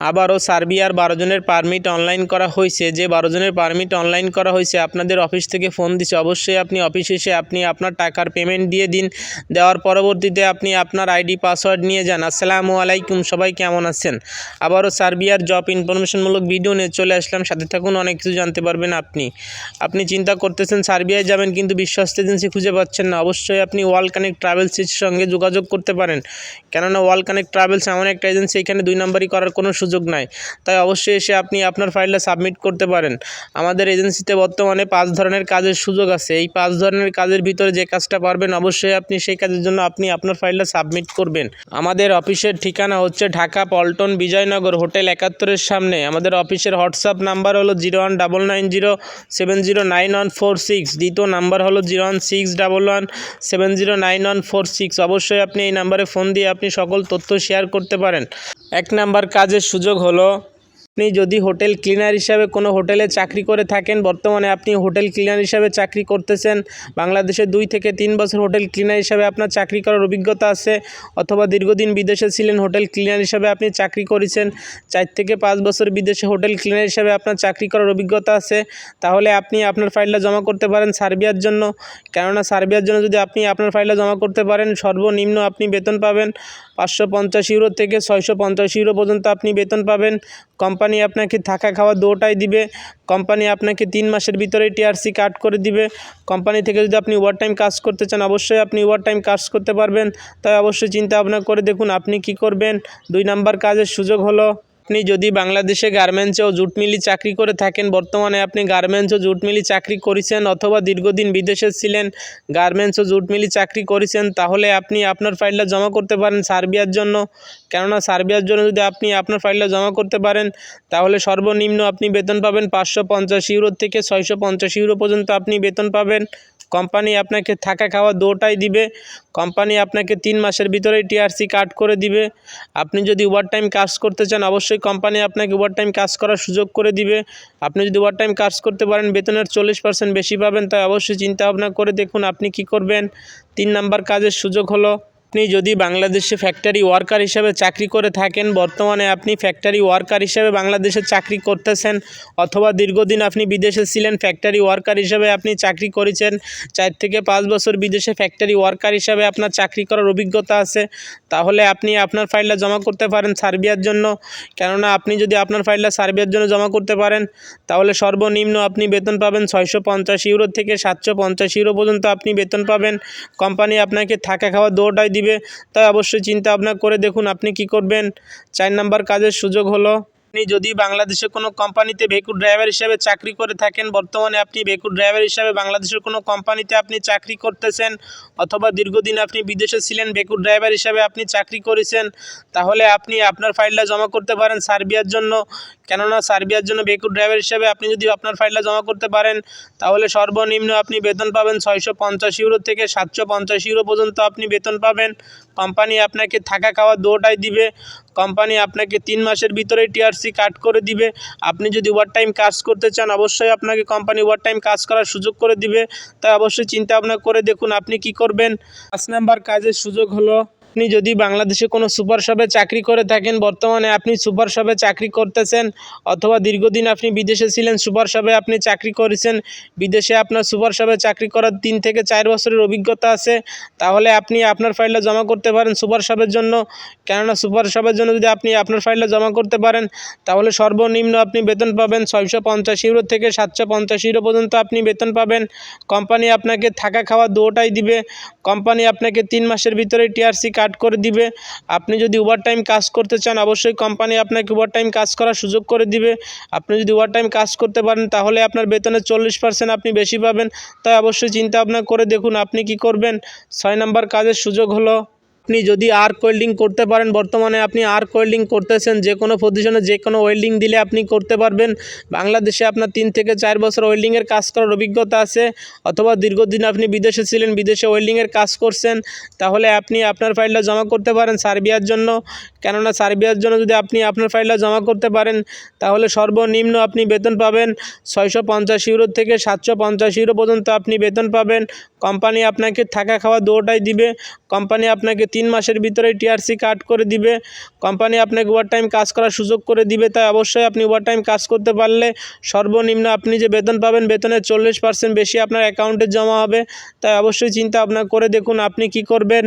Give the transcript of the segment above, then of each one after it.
আবারও সার্বিয়ার বারো জনের পারমিট অনলাইন করা হয়েছে। যে বারো জনের পারমিট অনলাইন করা হয়েছে, আপনাদের অফিস থেকে ফোন দিছে। অবশ্যই আপনি অফিসে এসে আপনি আপনার টাকার পেমেন্ট দিয়ে দিন। দেওয়ার পরবর্তীতে আপনি আপনার আইডি পাসওয়ার্ড নিয়ে যান। আসসালামু আলাইকুম, সবাই কেমন আছেন? আবারও সার্বিয়ার জব ইনফরমেশনমূলক ভিডিও নিয়ে চলে আসলাম। সাথে থাকুন, অনেক কিছু জানতে পারবেন আপনি। আপনি চিন্তা করতেছেন, সার্বিয়ায় যাবেন কিন্তু বিশ্বস্ত এজেন্সি খুঁজে পাচ্ছেন না। অবশ্যই আপনি ওয়াল কানেক্ট ট্রাভেলসের সঙ্গে যোগাযোগ করতে পারেন। কেননা ওয়াল কানেক্ট ট্রাভেলস এমন একটা এজেন্সি, এখানে দুই নম্বরই করার কোনো সুযোগ নাই। তাই অবশ্যই এসে আপনি আপনার ফাইলটা সাবমিট করতে পারেন। আমাদের এজেন্সিতে বর্তমানে পাঁচ ধরনের কাজের সুযোগ আছে। এই পাঁচ ধরনের কাজের ভিতরে যে কাজটা পারবেন, অবশ্যই আপনি সেই কাজের জন্য আপনি আপনার ফাইলটা সাবমিট করবেন। আমাদের অফিসের ঠিকানা হচ্ছে ঢাকা পল্টন বিজয়নগর হোটেল একাত্তরের সামনে। আমাদের অফিসের হোয়াটসঅ্যাপ নাম্বার হলো zero one double nine zero seven zero nine one four six. দ্বিতীয় নাম্বার হলো zero one six double one seven zero nine one four six. অবশ্যই আপনি এই নাম্বারে ফোন দিয়ে আপনি সকল তথ্য শেয়ার করতে পারেন। এক নাম্বার কাজের সুযোগ হলো আপনি যদি হোটেল ক্লিনার হিসাবে কোনো হোটেলে চাকরি করে থাকেন, বর্তমানে আপনি হোটেল ক্লিনার হিসাবে চাকরি করতেছেন, বাংলাদেশে দুই থেকে তিন বছর হোটেল ক্লিনার হিসাবে আপনার চাকরি করার অভিজ্ঞতা আছে, অথবা দীর্ঘদিন বিদেশে ছিলেন, হোটেল ক্লিনার হিসাবে আপনি চাকরি করেছেন, চার থেকে পাঁচ বছর বিদেশে হোটেল ক্লিনার হিসাবে আপনার চাকরি করার অভিজ্ঞতা আছে, তাহলে আপনি আপনার ফাইলটা জমা করতে পারেন সার্বিয়ার জন্য। কেননা সার্বিয়ার জন্য যদি আপনি আপনার ফাইলটা জমা করতে পারেন, সর্বনিম্ন আপনি বেতন পাবেন পাঁচশো পঞ্চাশ ইউরো থেকে ছয়শো পঞ্চাশ ইউরো পর্যন্ত আপনি বেতন পাবেন। কোম্পানি আপনাকে থাকা খাওয়া দুটাই দিবে, কোম্পানি আপনাকে তিন মাসের ভিতরে টিআরসি কাট করে দিবে। কোম্পানি থেকে যদি আপনি ওভার টাইম কাজ করতে চান, অবশ্যই আপনি ওভার টাইম কাজ করতে পারবেন। তাই অবশ্যই চিন্তা ভাবনা করে দেখুন আপনি কি করবেন। দুই নাম্বার কাজের সুযোগ হলো আপনি যদি বাংলাদেশে গার্মেন্টস ও জুট মিলি চাকরি করে থাকেন, বর্তমানে আপনি গার্মেন্টস ও জুট মিলি চাকরি করেছেন অথবা দীর্ঘদিন বিদেশে ছিলেন গার্মেন্টস ও জুট মিলি চাকরি করেছেন, তাহলে আপনি আপনার ফাইলটা জমা করতে পারেন সার্বিয়ার জন্য। কেননা সার্বিয়ার জন্য যদি আপনি আপনার ফাইলটা জমা করতে পারেন, তাহলে সর্বনিম্ন আপনি বেতন পাবেন পাঁচশো পঞ্চাশ ইউরো থেকে ছয়শো পঞ্চাশ ইউরো পর্যন্ত আপনি বেতন পাবেন। কোম্পানি আপনাকে থাকা খাওয়া দুটাই দিবে, কোম্পানি আপনাকে তিন মাসের ভিতরেই টিআরসি কাট করে দিবে। আপনি যদি ওভারটাইম কাজ করতে চান, অবশ্যই কোম্পানি আপনাকে ওভারটাইম কাজ করার সুযোগ করে দিবে। আপনি যদি ওভারটাইম কাজ করতে পারেন, বেতনের চল্লিশ পার্সেন্ট বেশি পাবেন, তাই অবশ্যই চিন্তা ভাবনা করে দেখুন আপনি কি করবেন। তিন নাম্বার কাজের সুযোগ হলো আপনি যদি বাংলাদেশে ফ্যাক্টরি ওয়ার্কার হিসাবে চাকরি করে থাকেন, বর্তমানে আপনি ফ্যাক্টরি ওয়ার্কার হিসাবে বাংলাদেশে চাকরি করতেছেন অথবা দীর্ঘদিন আপনি বিদেশে ছিলেন ফ্যাক্টরি ওয়ার্কার হিসাবে আপনি চাকরি করেছেন, চার থেকে পাঁচ বছর বিদেশে ফ্যাক্টরি ওয়ার্কার হিসাবে আপনার চাকরি করার অভিজ্ঞতা আছে, তাহলে আপনি আপনার ফাইলটা জমা করতে পারেন সার্বিয়ার জন্য। কেননা আপনি যদি আপনার ফাইলটা সার্বিয়ার জন্য জমা করতে পারেন, তাহলে সর্বনিম্ন আপনি বেতন পাবেন ছয়শো পঞ্চাশ ইউরো থেকে সাতশো পঞ্চাশ ইউরো পর্যন্ত আপনি বেতন পাবেন। কোম্পানি আপনাকে থাকা খাওয়া দুটাই দিবে, তাই অবশ্যই চিন্তা ভাবনা করে দেখুন আপনি কি করবেন। চার নাম্বার কাজের সুযোগ হলো, আপনি যদি বাংলাদেশে কোনো কোম্পানিতে ভেকু ড্রাইভার হিসাবে চাকরি করে থাকেন, বর্তমানে আপনি ভেকু ড্রাইভার হিসাবে বাংলাদেশের কোনো কোম্পানিতে আপনি চাকরি করতেছেন, অথবা দীর্ঘদিন আপনি বিদেশে ছিলেন ভেকু ড্রাইভার হিসাবে আপনি চাকরি করেছেন, তাহলে আপনি আপনার ফাইলটা জমা করতে পারেন সার্বিয়ার জন্য। কেননা সার্বিয়ার জন্য ভেকু ড্রাইভার হিসাবে আপনি যদি আপনার ফাইলটা জমা করতে পারেন, তাহলে সর্বনিম্ন আপনি বেতন পাবেন ছয়শো পঞ্চাশ ইউরো থেকে সাতশো পঞ্চাশ ইউরো পর্যন্ত আপনি বেতন পাবেন। কোম্পানি আপনাকে থাকা খাওয়া দুটাই দিবে। কোম্পানি আপনাকে তিন মাসের ভিতরেই টিআরসি কাট করে দিবে। আপনি যদি ওভার টাইম কাজ করতে চান, অবশ্যই আপনাকে কোম্পানি ওভার টাইম কাজ করার সুযোগ করে দিবে। তাই অবশ্যই চিন্তা ভাবনা করে দেখুন আপনি কি করবেন। পাঁচ নাম্বার কাজের সুযোগ হলো আপনি যদি বাংলাদেশে কোনো সুপার শপে চাকরি করে থাকেন, বর্তমানে আপনি সুপার শপে চাকরি করতেছেন অথবা দীর্ঘদিন আপনি বিদেশে ছিলেন, সুপার শপে আপনি চাকরি করেছেন, বিদেশে আপনার সুপার শপে চাকরি করার তিন থেকে চার বছরের অভিজ্ঞতা আছে, তাহলে আপনি আপনার ফাইলটা জমা করতে পারেন সুপার শপের জন্য। কেননা সুপার শপের জন্য যদি আপনি আপনার ফাইলটা জমা করতে পারেন, তাহলে সর্বনিম্ন আপনি বেতন পাবেন ছয়শো পঞ্চাশ ইউরো থেকে সাতশো পঞ্চাশ ইউরো পর্যন্ত আপনি বেতন পাবেন। কোম্পানি আপনাকে থাকা খাওয়া দুটাই দিবে। কোম্পানি আপনাকে তিন মাসের ভিতরে টিআরসি কাট করে দিবে। আপনি যদি ওভার টাইম কাজ করতে চান, অবশ্যই কোম্পানি আপনাকে ওভার টাইম কাজ করার সুযোগ করে দিবে। আপনি যদি ওভার টাইম কাজ করতে পারেন, তাহলে আপনার বেতনের চল্লিশ পার্সেন্ট আপনি বেশি পাবেন। তাই অবশ্যই চিন্তা ভাবনা করে দেখুন, আপনি কি করবেন? ছয় নম্বর কাজের সুযোগ হলো আপনি যদি আর্ক ওয়েল্ডিং করতে পারেন, বর্তমানে আপনি আর্ক ওয়েল্ডিং করতেছেন, যে কোনো পজিশনে যে কোনো ওয়েল্ডিং দিলে আপনি করতে পারবেন। বাংলাদেশে আপনার তিন থেকে চার বছর ওয়েল্ডিংয়ের কাজ করার অভিজ্ঞতা আছে, অথবা দীর্ঘদিন আপনি বিদেশে ছিলেন, বিদেশে ওয়েল্ডিংয়ের কাজ করছেন, তাহলে আপনি আপনার ফাইলটা জমা করতে পারেন সার্বিয়ার জন্য। কেননা সার্বিয়ার জন্য যদি আপনি আপনার ফাইলটা জমা করতে পারেন, তাহলে সর্বনিম্ন আপনি বেতন পাবেন ছয়শো পঞ্চাশ ইউরো থেকে সাতশো পঞ্চাশ ইউরো পর্যন্ত আপনি বেতন পাবেন। কোম্পানি আপনাকে থাকা খাওয়া দুটাই দিবে। কোম্পানি আপনাকে তিন মাসের ভিতরে টিআরসি কাট করে দিবে। কোম্পানি আপনাকে ওভার টাইম কাজ করার সুযোগ করে দিবে, তাই অবশ্যই আপনি ওভারটাইম কাজ করতে পারলে সর্বনিম্ন আপনি যে বেতন পাবেন বেতনের চল্লিশ পার্সেন্ট বেশি আপনার অ্যাকাউন্টে জমা হবে। তাই অবশ্যই চিন্তা ভাবনা করে দেখুন আপনি কি করবেন।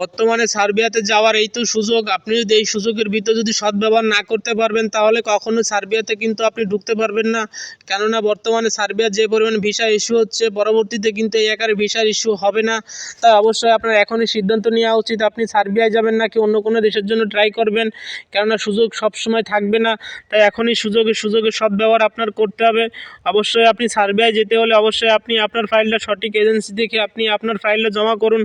বর্তমানে সার্বিয়াতে যাওয়ার এই তো সুযোগ, আপনি যদি এই সুযোগের ভিতর যদি সদ্ব্যবহার না করতে পারবেন, তাহলে কখনো সার্বিয়াতে কিন্তু আপনি ঢুকতে পারবেন না। কেননা বর্তমানে সার্বিয়ার যে পরিমাণ ভিসা ইস্যু হচ্ছে, পরবর্তীতে কিন্তু এই আকারে ভিসার ইস্যু হবে না। তাই অবশ্যই আপনার এখনই সিদ্ধান্ত নেওয়া উচিত, আপনি সার্বিয়ায় যাবেন নাকি অন্য কোনো দেশের জন্য ট্রাই করবেন। কেননা সুযোগ সব সময় থাকবে না, তাই এখনই সুযোগের সুযোগের সদ্ব্যবহার আপনার করতে হবে। অবশ্যই আপনি সার্বিয়ায় যেতে হলে অবশ্যই আপনি আপনার ফাইলটা সঠিক এজেন্সি দেখে আপনি আপনার ফাইলটা জমা করুন।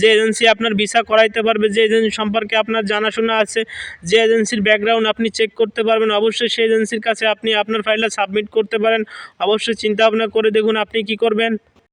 যে এজেন্সি আপনার ভিসা করাইতে পারবে, যে এজেন্সি সম্পর্কে আপনার জানাশোনা আছে, যে এজেন্সির ব্যাকগ্রাউন্ড আপনি চেক করতে পারবেন, অবশ্যই সেই এজেন্সির কাছে আপনি আপনার ফাইলটা সাবমিট করতে পারেন। অবশ্যই চিন্তা ভাবনা করে দেখুন আপনি কি করবেন।